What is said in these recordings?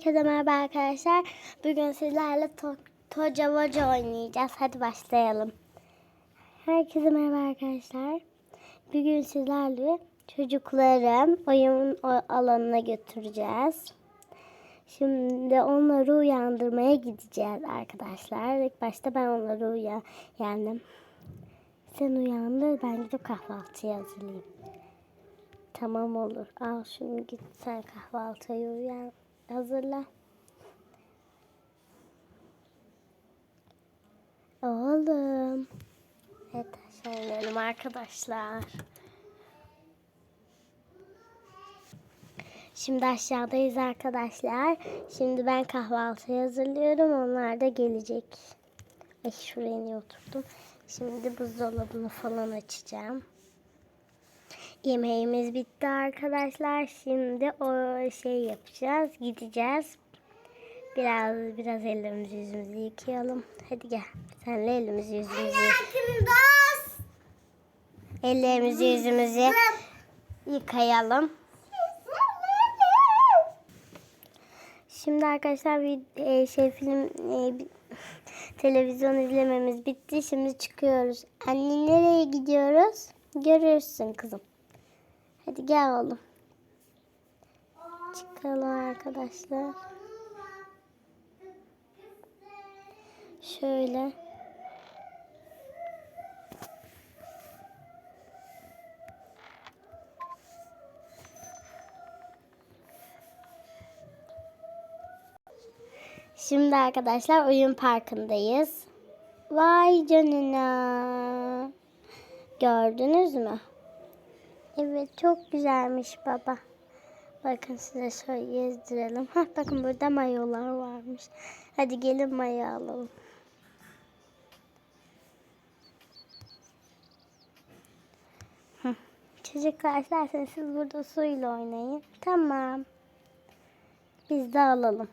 Herkese merhaba arkadaşlar. Bugün sizlerle to Toca Voca oynayacağız. Hadi başlayalım. Herkese merhaba arkadaşlar. Bugün sizlerle çocuklarım oyun alanına götüreceğiz. Şimdi onları uyandırmaya gideceğiz arkadaşlar. İlk başta ben onları uya uyandım. Sen uyandır ben gidip kahvaltıyı hazırlayayım. Tamam olur. Al şunu git sen kahvaltıyı uyan hazırla. Oğlum. Evet aşağı inelim arkadaşlar. Şimdi aşağıdayız arkadaşlar. Şimdi ben kahvaltı hazırlıyorum. Onlar da gelecek. Ay şuraya niye oturdum? Şimdi buzdolabını falan açacağım. Yemeğimiz bitti arkadaşlar. Şimdi o şey yapacağız. Gideceğiz. Biraz biraz ellerimizi yüzümüzü yıkayalım. Hadi gel. Senle elimizi yüzümüzü ellerimizi yüzümüzü yıkayalım. Şimdi arkadaşlar bir e, şey film e, televizyon izlememiz bitti. Şimdi çıkıyoruz. Anne nereye gidiyoruz? Görürsün kızım. Hadi gel oğlum. Çıkalım arkadaşlar. Şöyle. Şimdi arkadaşlar oyun parkındayız. Vay canına. Gördünüz mü? Evet çok güzelmiş baba. Bakın size şöyle gezdirelim. Hah, bakın burada mayolar varmış. Hadi gelin mayo alalım. Çocuklar isterseniz siz burada suyla oynayın. Tamam. Biz de alalım.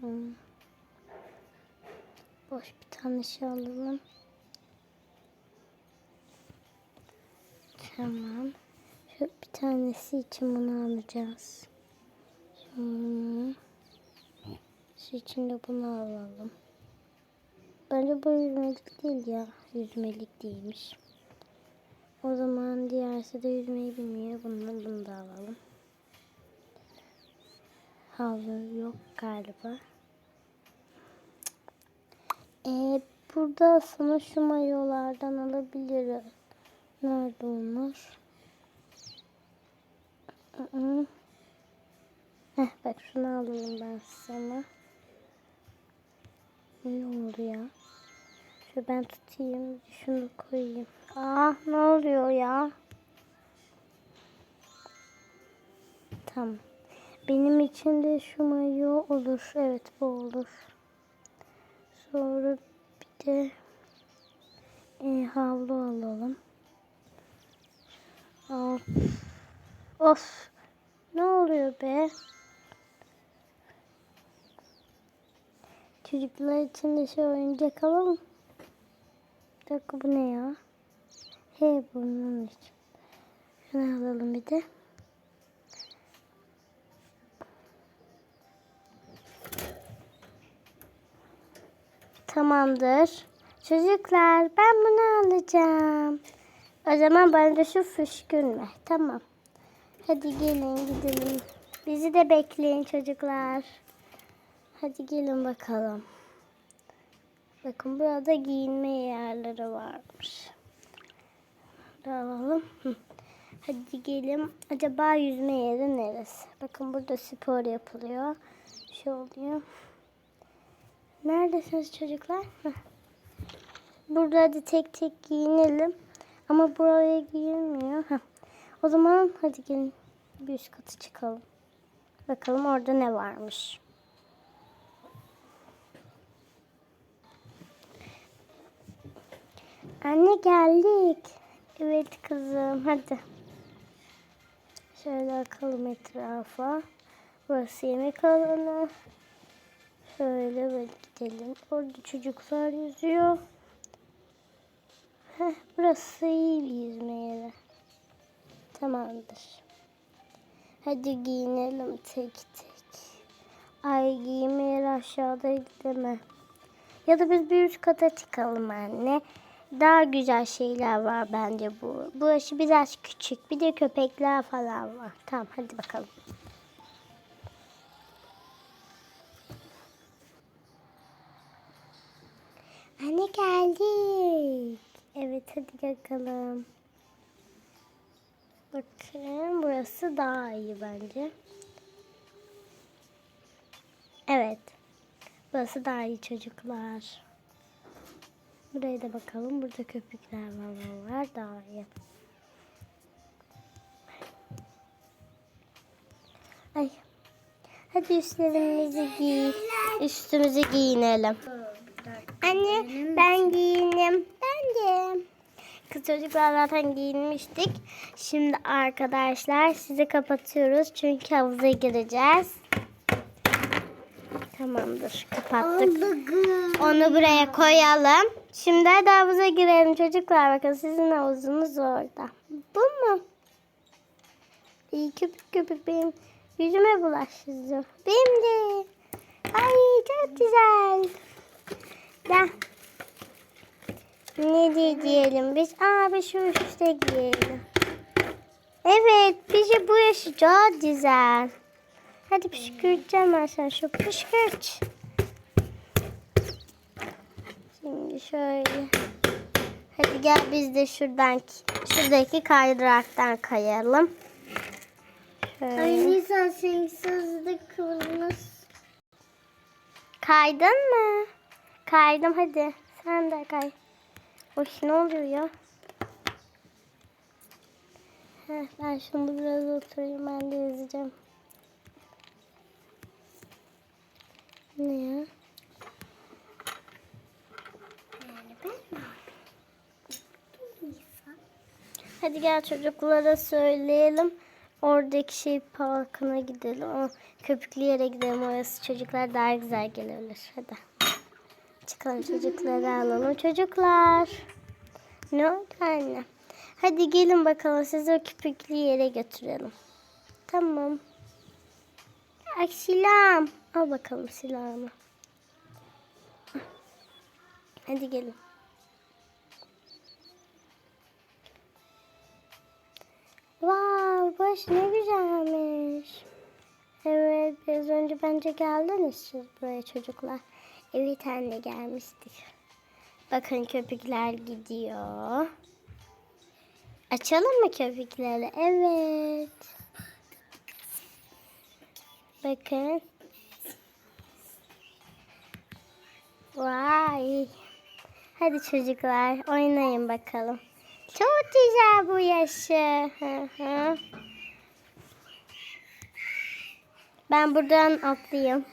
Hı. Boş bir tane şey alalım. Tamam. Şu bir tanesi için bunu alacağız. Sonra şu için de bunu alalım. Bence bu yüzmelik değil ya. Yüzmelik değilmiş. O zaman diğersi de yüzmeyi bilmiyor. Bunu, bunu da alalım. Havlu yok galiba. Ee, burada aslında şu mayolardan alabiliriz. Nerede onlar? Aa. Heh, bak şunu alayım ben sana. Ne oldu ya? Şu ben tutayım. Şunu koyayım. Aa ne oluyor ya? Tamam. Benim için de şu mayo olur. Evet bu olur. Sonra bir de e, havlu alalım. Of. Ne oluyor be? Çocuklar için de şey oyuncak alalım. Bir dakika bu ne ya? He bunun için. Şunu alalım bir de. Tamamdır. Çocuklar ben bunu alacağım. O zaman bana da şu fışkın ver. Tamam. Hadi gelin gidelim. Bizi de bekleyin çocuklar. Hadi gelin bakalım. Bakın burada giyinme yerleri varmış. Alalım. Hadi gelin. Acaba yüzme yeri neresi? Bakın burada spor yapılıyor. Şey oluyor. Neredesiniz çocuklar? Burada hadi tek tek giyinelim. Ama buraya giyilmiyor. Heh. O zaman hadi gelin bir üst katı çıkalım. Bakalım orada ne varmış. Anne geldik. Evet kızım hadi. Şöyle bakalım etrafa. Burası yemek alanı. Şöyle böyle gidelim. Orada çocuklar yüzüyor. Heh, burası iyi bir yüzme yeri. Tamamdır. Hadi giyinelim tek tek. Ay giyme yeri aşağıdaydı değil mi? Ya da biz bir üst kata çıkalım anne. Daha güzel şeyler var bence bu. Burası biraz küçük. Bir de köpekler falan var. Tamam hadi bakalım. Anne geldik. Evet hadi bakalım. Bakın burası daha iyi bence. Evet. Burası daha iyi çocuklar. Buraya da bakalım. Burada köpükler var, var. Daha iyi. Ay. Hadi üstlerimizi giy. Üstümüzü giyinelim. Anne ben giyinim. Ben de. Kız çocuklar zaten giyinmiştik. Şimdi arkadaşlar sizi kapatıyoruz. Çünkü havuza gireceğiz. Tamamdır. Kapattık. Onu buraya koyalım. Şimdi hadi havuza girelim çocuklar. Bakın sizin havuzunuz orada. Bu mu? İyi köpük köpük benim yüzüme bulaştırdı. Benim de. Ay çok güzel. Gel. Ne diye diyelim biz? Aa bir şu üstte giyelim. Evet bizi bu yaşı çok güzel. Hadi püskürteceğim ben sana şu püskürt. Şimdi şöyle. Hadi gel biz de şuradan şuradaki kaydıraktan kayalım. Şöyle. Ay Nisan sensiz kıvrılmaz. Kaydın mı? Kaydım hadi. Sen de kay. Oy ne oluyor ya? Heh, ben şunu biraz oturayım ben de yazacağım. Ne ya? Hadi gel çocuklara söyleyelim. Oradaki şey parkına gidelim. O köpüklü yere gidelim. Orası çocuklar daha güzel gelebilir. Hadi. Çıkalım çocukları alalım. Çocuklar. Ne oldu anne? Hadi gelin bakalım sizi o köpüklü yere götürelim. Tamam. Ay silahım. Al bakalım silahımı. Hadi gelin. Vay baş ne güzelmiş. Evet biraz önce bence geldiniz siz buraya çocuklar. Evet anne gelmiştik. Bakın köpükler gidiyor. Açalım mı köpükleri? Evet. Bakın. Vay. Hadi çocuklar oynayın bakalım. Çok güzel bu yaşı. Ben buradan atlayayım.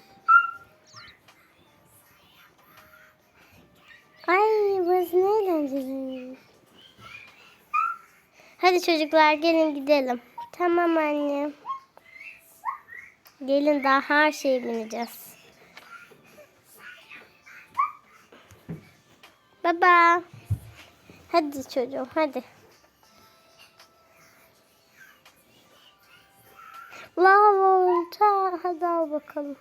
Hadi çocuklar gelin gidelim. Tamam anne. Gelin daha her şeye bineceğiz. Baba. Hadi çocuğum hadi. Lavanta hadi al bakalım.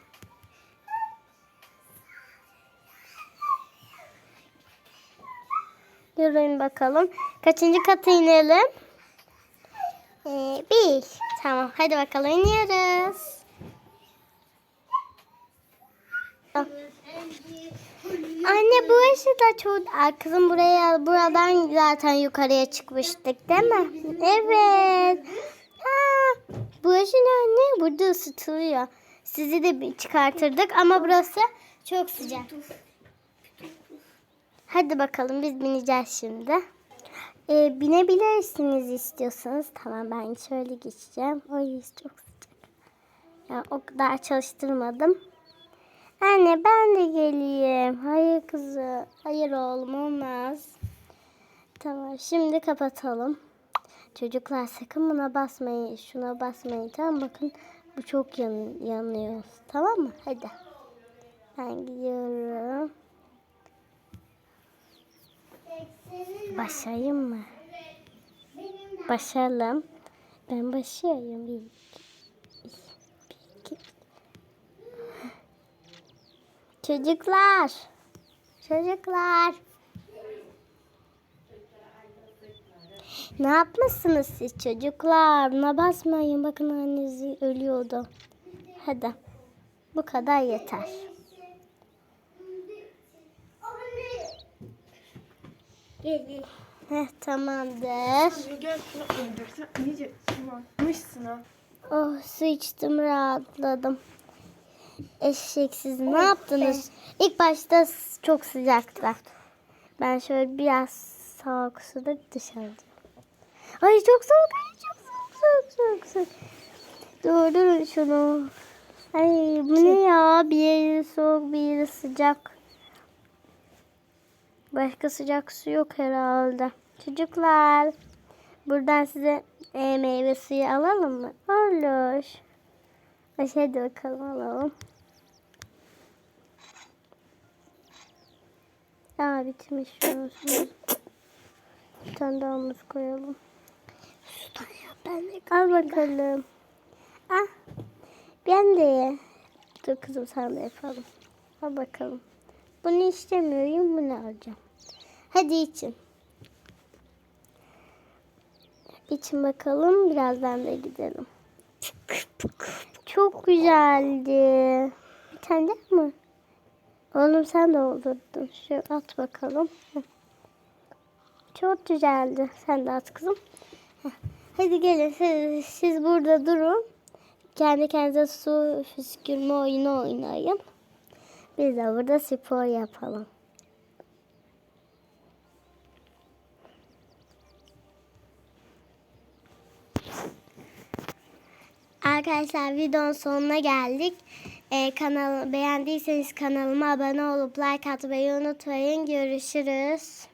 Yürüyün bakalım. Kaçıncı kata inelim? Ee, bir. Tamam hadi bakalım iniyoruz. Ah. Anne bu da çok... Aa, Kızım buraya buradan zaten yukarıya çıkmıştık değil mi? Evet. Ha, bu yaşı ne anne? Burada ısıtılıyor. Sizi de çıkartırdık ama burası çok sıcak. Hadi bakalım biz bineceğiz şimdi. Ee, binebilirsiniz istiyorsanız. Tamam ben şöyle geçeceğim. Ay çok sıcak. Ya, o kadar çalıştırmadım. Anne ben de geleyim. Hayır kızı. Hayır oğlum olmaz. Tamam şimdi kapatalım. Çocuklar sakın buna basmayın. Şuna basmayın. Tamam bakın bu çok yan, yanıyor. Tamam mı? Hadi. Ben gidiyorum. Başlayayım mı? Başlayalım. Ben başlayayım. Bir, iki, bir, iki. Çocuklar. Çocuklar. Ne yapmışsınız siz çocuklar? Buna basmayın. Bakın anneniz ölüyordu. Hadi. Bu kadar yeter. Gelin. Heh, tamamdır. Şimdi gel şunu indir. Sen iyice şımartmışsın ha. Oh su içtim rahatladım. Eşeksiz ne yaptınız? İlk başta çok sıcaktı. Ben şöyle biraz soğuk suda dışarıda. Ay çok soğuk, ay çok soğuk, soğuk, soğuk, soğuk. Durdurun şunu. Ay bu ne ya? Bir yeri soğuk, bir yeri sıcak. Başka sıcak su yok herhalde. Çocuklar, buradan size e, meyve suyu alalım mı? Olur. Hadi bakalım alalım. Aa bitmiş. Bir tane daha muz koyalım. Ben de Al bakalım. Ah. Ben de ye. Dur kızım sen de yapalım. Al bakalım. Bunu istemiyorum. Bunu alacağım. Hadi için. İçin bakalım. Birazdan da gidelim. Çok güzeldi. Bir tane mı? Oğlum sen de olurdun. Şu at bakalım. Çok güzeldi. Sen de at kızım. Hadi gelin siz, siz burada durun. Kendi kendinize su püskürme oyunu oynayın. Biz de burada spor yapalım. Arkadaşlar videonun sonuna geldik. Ee, kanal beğendiyseniz kanalıma abone olup like atmayı unutmayın. Görüşürüz.